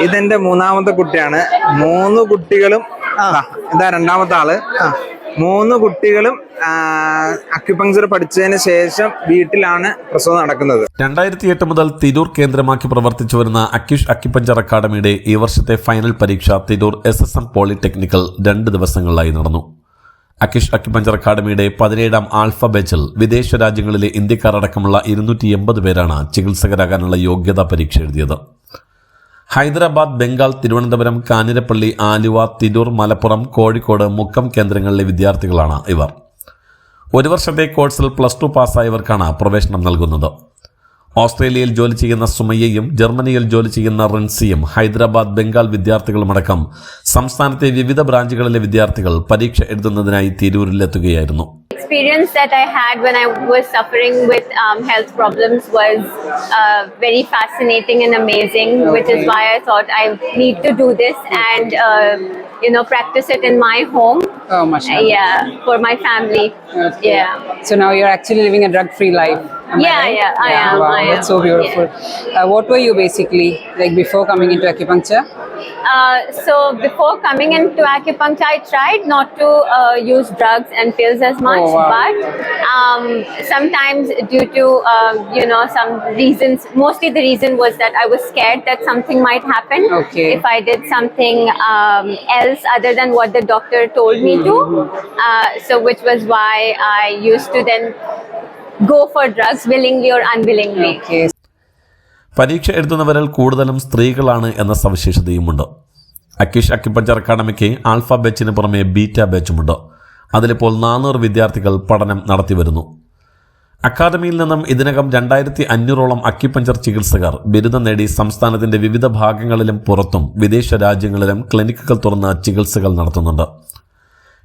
ഇതെന്റെ മൂന്നാമത്തെ കുട്ടിയാണ്. മൂന്ന് കുട്ടികളും ഇതാ രണ്ടാമത്തെ ആൾ. മൂന്ന് കുട്ടികളും അക്യുപങ്ചർ പഠിച്ചതിന് ശേഷം വീട്ടിലാണ് പ്രസവം നടക്കുന്നത്. രണ്ടായിരത്തി എട്ട് മുതൽ തിരൂർ കേന്ദ്രമാക്കി പ്രവർത്തിച്ചു വരുന്ന അക്യുഷ് അക്യുപഞ്ചർ അക്കാദമിയുടെ ഈ വർഷത്തെ ഫൈനൽ പരീക്ഷ തിരൂർ എസ് എസ് എം പോളിടെക്നിക്കൽ രണ്ട് ദിവസങ്ങളിലായി നടന്നു. അക്യുഷ് അക്യുപഞ്ചർ അക്കാദമിയുടെ പതിനേഴാം ആൽഫ ബാച്ചിൽ വിദേശ രാജ്യങ്ങളിലെ ഇന്ത്യക്കാർ അടക്കമുള്ള ഇരുന്നൂറ്റി എൺപത് പേരാണ് ചികിത്സകരാകാനുള്ള യോഗ്യതാ പരീക്ഷ എഴുതിയത്. ഹൈദരാബാദ് ബംഗാൾ തിരുവനന്തപുരം കാഞ്ഞിരപ്പള്ളി ആലുവ തിരൂർ മലപ്പുറം കോഴിക്കോട് മുക്കം കേന്ദ്രങ്ങളിലെ വിദ്യാർത്ഥികളാണ് ഇവർ. ഒരു വർഷത്തെ കോഴ്സിൽ പ്ലസ് ടു പാസ്സായവർക്കാണ് പ്രവേശനം നൽകുന്നത്. ഓസ്ട്രേലിയയിൽ ജോലി ചെയ്യുന്ന സുമയ്യയും ജർമ്മനിയിൽ ജോലി ചെയ്യുന്ന റിൻസിയും ഹൈദരാബാദ് ബംഗാൾ വിദ്യാർത്ഥികളുമടക്കം സംസ്ഥാനത്തെ വിവിധ ബ്രാഞ്ചുകളിലെ വിദ്യാർത്ഥികൾ പരീക്ഷ എഴുതുന്നതിനായി തിരൂരിലെത്തുകയായിരുന്നു experience that I had when I was suffering with um, health problems was uh, very fascinating and amazing, which is why I thought I need to do this and uh, you know practice it in my home. Oh, Uh, yeah, for my family. Okay. Yeah. So now you're actually living a drug-free life. Am I Yeah, right? yeah, I am, Wow, I that's am. so beautiful. Uh, what were you basically like before coming into acupuncture? Uh, so before coming into acupuncture, I tried not to uh, use drugs and pills as much, Oh, wow. but um, sometimes due to uh, you know some reasons, mostly the reason was that I was scared that something might happen Okay. if I did something um, else other than what the doctor told me to. Uh, so which was why I used to then go for drugs willingly or unwillingly. പരീക്ഷ എഴുതുന്നവരിൽ കൂടുതലും സ്ത്രീകളാണ് എന്ന സവിശേഷതയുമുണ്ട്. അക്കിഷ് അക്കിപ്പഞ്ചർ academic alpha ബാച്ചിന് പുറമെ beta ബാച്ചുമുണ്ട്. അതിലിപ്പോൾ നാനൂറ് വിദ്യാർത്ഥികൾ പഠനം നടത്തി വരുന്നു. അക്കാദമിയിൽ നിന്നും ഇതിനകം രണ്ടായിരത്തി അഞ്ഞൂറോളം അക്കിപ്പഞ്ചർ ചികിത്സകർ ബിരുദം നേടി സംസ്ഥാനത്തിന്റെ വിവിധ ഭാഗങ്ങളിലും പുറത്തും വിദേശ രാജ്യങ്ങളിലും ക്ലിനിക്കുകൾ തുറന്ന് ചികിത്സകൾ നടത്തുന്നുണ്ട്.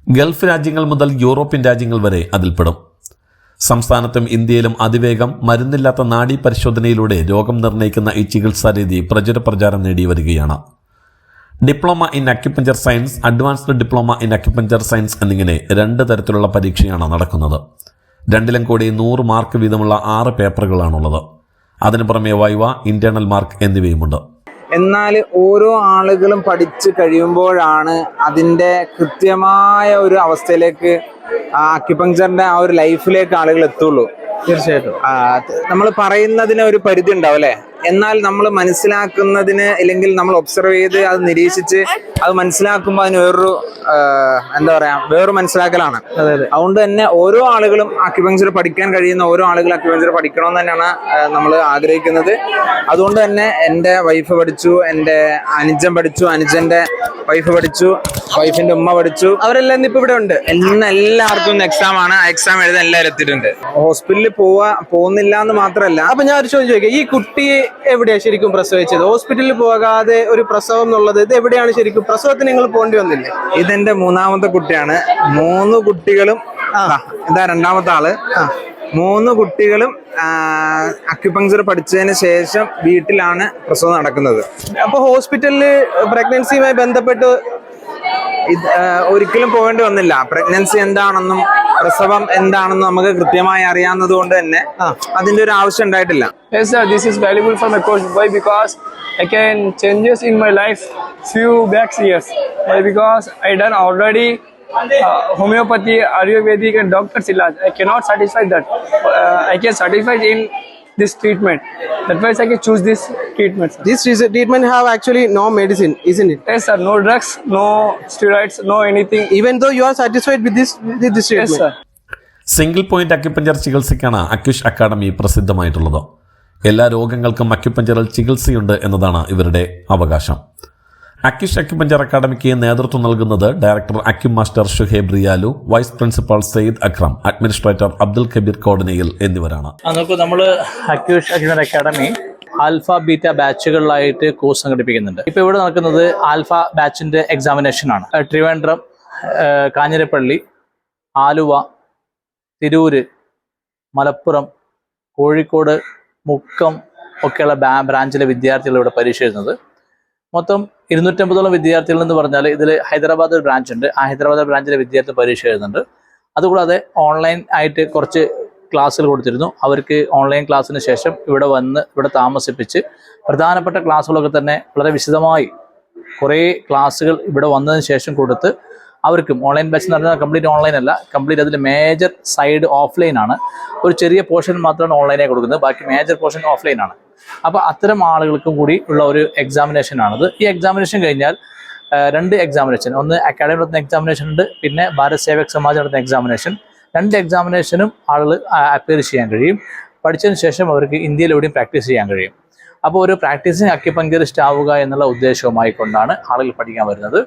ഗൾഫ് രാജ്യങ്ങൾ മുതൽ യൂറോപ്യൻ രാജ്യങ്ങൾ വരെ അതിൽപ്പെടും. സംസ്ഥാനത്തും ഇന്ത്യയിലും അതിവേഗം മരുന്നില്ലാത്ത നാഡീ പരിശോധനയിലൂടെ രോഗം നിർണയിക്കുന്ന ഈ ചികിത്സാ രീതി പ്രചുര പ്രചാരം നേടി വരികയാണ് diploma in acupuncture science advanced diploma in acupuncture science എന്നിങ്ങനെ രണ്ട് തരത്തിലുള്ള പരീക്ഷയാണ് നടക്കുന്നത്. രണ്ടിലും കൂടി നൂറ് മാർക്ക് വീതമുള്ള ആറ് പേപ്പറുകളാണുള്ളത്. അതിനു പുറമെ വൈവ ഇന്റേണൽ മാർക്ക് എന്നിവയുമുണ്ട്. എന്നാൽ ഓരോ ആളുകളും പഠിച്ച് കഴിയുമ്പോഴാണ് അതിന്റെ കൃത്യമായ ഒരു അവസ്ഥയിലേക്ക് ആ അക്യുപങ്ചറിന്റെ ആ ഒരു ലൈഫിലേക്ക് ആളുകൾ എത്തുള്ളൂ. തീർച്ചയായിട്ടും. നമ്മൾ പറയുന്നതിന് ഒരു പരിധി ഉണ്ടാവും അല്ലേ? എന്നാൽ നമ്മൾ മനസ്സിലാക്കുന്നതിന് അല്ലെങ്കിൽ നമ്മൾ ഒബ്സർവ് ചെയ്ത് അത് നിരീക്ഷിച്ച് അത് മനസ്സിലാക്കുമ്പോൾ അതിന് വേറൊരു എന്താ പറയാ വേറൊരു മനസ്സിലാക്കലാണ്. അതെ അതെ. അതുകൊണ്ട് തന്നെ ഓരോ ആളുകളും അക്യുപങ്ചർ പഠിക്കാൻ കഴിയുന്ന ഓരോ ആളുകളും അക്യുപങ്ചർ പഠിക്കണമെന്ന് തന്നെയാണ് നമ്മൾ ആഗ്രഹിക്കുന്നത്. അതുകൊണ്ട് തന്നെ എന്റെ വൈഫ് പഠിച്ചു എന്റെ അനുജൻ പഠിച്ചു അനുജന്റെ വൈഫ് പഠിച്ചു വൈഫിന്റെ ഉമ്മ പഠിച്ചു. അവരെല്ലാം ഇപ്പൊ ഇവിടെ ഉണ്ട്. ഇന്ന് എല്ലാവർക്കും എക്സാം ആണ്. ആ എക്സാം എഴുതാൻ എല്ലാവരും എത്തിയിട്ടുണ്ട്. ഹോസ്പിറ്റലിൽ പോവാ പോകുന്നില്ല എന്ന് മാത്രല്ല. അപ്പൊ ഞാൻ ഒരു ചോദ്യം ചോദിക്കാം. ഈ കുട്ടിയെ എവിടെയാ ശരിക്കും പ്രസവിച്ചത്? ഹോസ്പിറ്റലിൽ പോകാതെ ഒരു പ്രസവം എന്നുള്ളത് ഇത് എവിടെയാണ് ശരിക്കും? പ്രസവത്തിന് നിങ്ങൾ പോകേണ്ടി വന്നില്ലേ? ഇതെന്റെ മൂന്നാമത്തെ കുട്ടിയാണ്. മൂന്ന് കുട്ടികളും ഇതാ രണ്ടാമത്തെ ആൾ. മൂന്ന് കുട്ടികളും അക്യുപങ്ചർ പഠിച്ചതിന് ശേഷം വീട്ടിലാണ് പ്രസവം നടക്കുന്നത്. അപ്പൊ ഹോസ്പിറ്റലിൽ പ്രഗ്നൻസിയുമായി ബന്ധപ്പെട്ട് ഒരിക്കലും പോകേണ്ടി വന്നില്ല. പ്രഗ്നൻസി എന്താണെന്നും പ്രസവം എന്താണെന്ന് നമുക്ക് കൃത്യമായി അറിയാവുന്നത് കൊണ്ട് തന്നെ അതിന്റെ ഒരു ആവശ്യം ഉണ്ടായിട്ടില്ല Yes, sir. This is valuable for my coach. Why? Because I can changes in my life few back years. Why? Because I done already uh, homeopathy, Ayurvedic, and doctor's illaj. I cannot satisfy that. Uh, I can satisfy in this treatment. That's why I can choose this treatment. Sir. a treatment have actually no medicine, isn't it? Yes, sir. No drugs, no steroids, no anything. Even though you are satisfied with this, with this treatment. Yes, sir. Single point acupuncture ചികിത്സയ്ക്കാണ് അക്യുഷ് academy പ്രസിദ്ധമായിട്ടുള്ളത് എല്ലാ രോഗങ്ങൾക്കും അക്യുപഞ്ചറിൽ ചികിത്സയുണ്ട് എന്നതാണ് ഇവരുടെ അവകാശം അക്യുഷ് acupuncture അക്കാദമിക്ക് നേതൃത്വം നൽകുന്നത് director acu master Shuhaib റിയാലു vice principal Sayyid Akram administrator Abdul Kabeer കോടനയിൽ എന്നിവരാണ് നമ്മൾ അക്യൂഷ് അക്യുപഞ്ചർ അക്കാഡമി ആൽഫ ബീറ്റ ബാച്ചുകളിലായിട്ട് കോഴ്സ് സംഘടിപ്പിക്കുന്നുണ്ട്. ഇപ്പോൾ ഇവിടെ നടക്കുന്നത് ആൽഫ ബാച്ചിന്റെ എക്സാമിനേഷൻ ആണ്. ട്രിവാൻഡ്രം കാഞ്ഞിരപ്പള്ളി ആലുവ തിരൂര് മലപ്പുറം കോഴിക്കോട് മുക്കം ഒക്കെയുള്ള ബ്രാഞ്ചിലെ വിദ്യാർത്ഥികൾ ഇവിടെ പരീക്ഷ എഴുതുന്നത് മൊത്തം ഇരുന്നൂറ്റമ്പതോളം വിദ്യാർത്ഥികൾ എന്ന് പറഞ്ഞാൽ ഇതിൽ ഹൈദരാബാദ് ഒരു ബ്രാഞ്ച് ഉണ്ട്. ആ ഹൈദരാബാദ് ബ്രാഞ്ചിലെ വിദ്യാർത്ഥി പരീക്ഷ എഴുതുന്നുണ്ട് അതുകൂടാതെ ഓൺലൈൻ ആയിട്ട് കുറച്ച് ക്ലാസ്സുകൾ കൊടുത്തിരുന്നു. അവർക്ക് ഓൺലൈൻ ക്ലാസ്സിന് ശേഷം ഇവിടെ വന്ന് ഇവിടെ താമസിപ്പിച്ച് പ്രധാനപ്പെട്ട ക്ലാസ്സുകളൊക്കെ തന്നെ വളരെ വിശദമായി കുറേ ക്ലാസ്സുകൾ ഇവിടെ വന്നതിന് ശേഷം കൊടുത്ത് അവർക്കും ഓൺലൈൻ ബാച്ച് എന്ന് പറഞ്ഞാൽ കംപ്ലീറ്റ് ഓൺലൈൻ അല്ല കംപ്ലീറ്റ് അതിൽ മേജർ സൈഡ് ഓഫ്ലൈൻ ആണ്. ഒരു ചെറിയ പോർഷൻ മാത്രമാണ് ഓൺലൈനായി കൊടുക്കുന്നത് ബാക്കി മേജർ പോർഷൻ ഓഫ്ലൈൻ ആണ്. അപ്പോൾ അത്തരം ആളുകൾക്കും കൂടി ഉള്ള ഒരു എക്സാമിനേഷൻ ആണിത്. ഈ എക്സാമിനേഷൻ കഴിഞ്ഞാൽ രണ്ട് എക്സാമിനേഷൻ ഒന്ന് അക്കാഡമി നടത്തുന്ന എക്സാമിനേഷൻ ഉണ്ട് പിന്നെ ഭാരത് സേവക് സമാജ് നടത്തുന്ന എക്സാമിനേഷൻ രണ്ട് എക്സാമിനേഷനും ആളുകൾ അപ്പിയർ ചെയ്യാൻ കഴിയും. പഠിച്ചതിന് ശേഷം അവർക്ക് ഇന്ത്യയിൽ എവിടെയും പ്രാക്ടീസ് ചെയ്യാൻ കഴിയും. അപ്പോൾ ഒരു പ്രാക്ടീസിങ് അക്യുപഞ്ചറിസ്റ്റ് ആവുക എന്നുള്ള ഉദ്ദേശവുമായി കൊണ്ടാണ് ആളുകൾ പഠിക്കാൻ വരുന്നത്.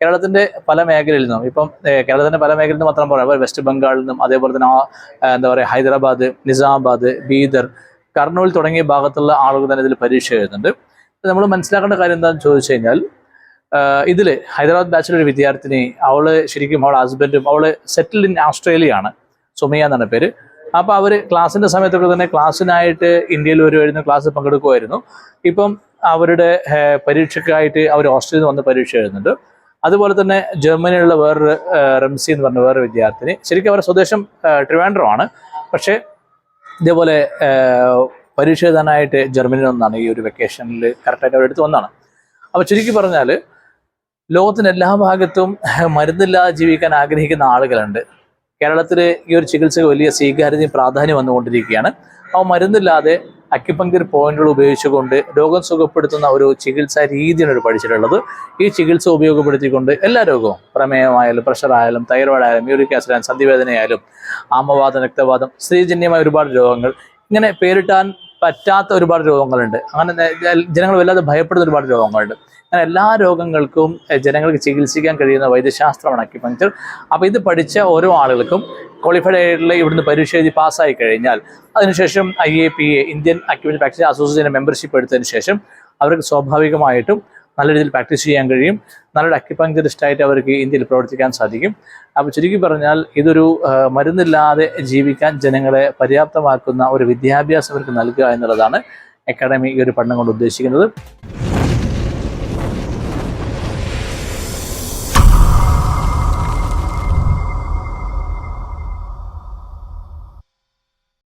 കേരളത്തിന്റെ പല മേഖലയിൽ നിന്നും ഇപ്പം കേരളത്തിന്റെ പല മേഖലയിൽ നിന്നും മാത്രം പറയാം. വെസ്റ്റ് ബംഗാളിൽ നിന്നും അതേപോലെ തന്നെ എന്താ പറയുക ഹൈദരാബാദ് നിസാമാബാദ് ബീദർ കർണൂൽ തുടങ്ങിയ ഭാഗത്തുള്ള ആളുകൾ തന്നെ ഇതിൽ പരീക്ഷ എഴുതുന്നുണ്ട്. നമ്മൾ മനസ്സിലാക്കേണ്ട കാര്യം എന്താണെന്ന് ചോദിച്ചു കഴിഞ്ഞാൽ ഇതിൽ ഹൈദരാബാദ് ബാച്ചിലെ ഒരു വിദ്യാർത്ഥിനി അവൾ ശരിക്കും അവളെ ഹസ്ബൻഡും അവൾ സെറ്റിൽഡ് ഇൻ ഓസ്ട്രേലിയ ആണ് സുമിയ എന്നാണ് പേര്. അപ്പൊ അവർ ക്ലാസ്സിന്റെ സമയത്തൊക്കെ തന്നെ ക്ലാസ്സിനായിട്ട് ഇന്ത്യയിൽ വരുമായിരുന്നു ക്ലാസ്സിൽ പങ്കെടുക്കുമായിരുന്നു. ഇപ്പം അവരുടെ പരീക്ഷയ്ക്കായിട്ട് അവർ ഓസ്ട്രേലിയയിൽ വന്ന് പരീക്ഷ എഴുതുന്നുണ്ട്. അതുപോലെ തന്നെ ജർമ്മനിയിലുള്ള വേറൊരു റംസി എന്ന് പറഞ്ഞ വേറൊരു വിദ്യാർത്ഥിനി. ശരിക്കും അവരുടെ സ്വദേശം ട്രിവാൻഡ്രോ ആണ്. പക്ഷേ ഇതേപോലെ പരീക്ഷ എഴുതാനായിട്ട് ജർമ്മനിയിൽ നിന്നാണ് ഈ ഒരു വെക്കേഷനിൽ കറക്റ്റായിട്ട് അവർ എടുത്ത് വന്നതാണ്. അപ്പോൾ ചുരുക്കി പറഞ്ഞാൽ ലോകത്തിന്റെ എല്ലാ ഭാഗത്തും മരുന്നില്ലാതെ ജീവിക്കാൻ ആഗ്രഹിക്കുന്ന ആളുകളുണ്ട്. കേരളത്തിൽ ഈ ഒരു ചികിത്സക്ക് വലിയ സ്വീകാര്യതയും പ്രാധാന്യം വന്നുകൊണ്ടിരിക്കുകയാണ്. ആ മരുന്നില്ലാതെ അക്യുപങ്ക്ചർ പോയിന്റുകൾ ഉപയോഗിച്ചുകൊണ്ട് രോഗം സുഖപ്പെടുത്തുന്ന ഒരു ചികിത്സാ രീതിയാണ് ഒരു പഠിച്ചിട്ടുള്ളത്. ഈ ചികിത്സ ഉപയോഗപ്പെടുത്തിക്കൊണ്ട് എല്ലാ രോഗവും പ്രമേയമായാലും പ്രഷറായാലും തൈറോയിഡ് ആയാലും യൂറിക് ആസിഡ് ആയാലും സന്ധിവേദനയായാലും ആമവാദം രക്തവാദം സ്ത്രീജന്യമായ ഒരുപാട് രോഗങ്ങൾ ഇങ്ങനെ പേരിട്ടാൻ പറ്റാത്ത ഒരുപാട് രോഗങ്ങളുണ്ട്. അങ്ങനെ ജനങ്ങൾ വല്ലാതെ ഭയപ്പെടുന്ന ഒരുപാട് രോഗങ്ങളുണ്ട്. അങ്ങനെ എല്ലാ രോഗങ്ങൾക്കും ജനങ്ങൾക്ക് ചികിത്സിക്കാൻ കഴിയുന്ന വൈദ്യശാസ്ത്രമാണ് അക്യുപഞ്ചർ അപ്പോൾ ഇത് പഠിച്ച ഓരോ ആളുകൾക്കും ക്വാളിഫൈഡ് ആയിട്ടുള്ള ഇവിടുന്ന് പരീക്ഷ എഴുതി പാസ്സായി കഴിഞ്ഞാൽ അതിനുശേഷം I A P A Indian acupuncture practice association membership എടുത്തതിന് ശേഷം അവർക്ക് സ്വാഭാവികമായിട്ടും നല്ല രീതിയിൽ പ്രാക്ടീസ് ചെയ്യാൻ കഴിയും. നല്ലൊരു അക്യുപങ്ക്ചറിസ്റ്റായിട്ട് അവർക്ക് ഇന്ത്യയിൽ പ്രവർത്തിക്കാൻ സാധിക്കും. അപ്പോൾ ചുരുക്കി പറഞ്ഞാൽ ഇതൊരു മരുന്നില്ലാതെ ജീവിക്കാൻ ജനങ്ങളെ പര്യാപ്തമാക്കുന്ന ഒരു വിദ്യാഭ്യാസം അവർക്ക് നൽകുക എന്നുള്ളതാണ് അക്കാഡമി ഈ ഒരു പഠനം കൊണ്ട് ഉദ്ദേശിക്കുന്നത്.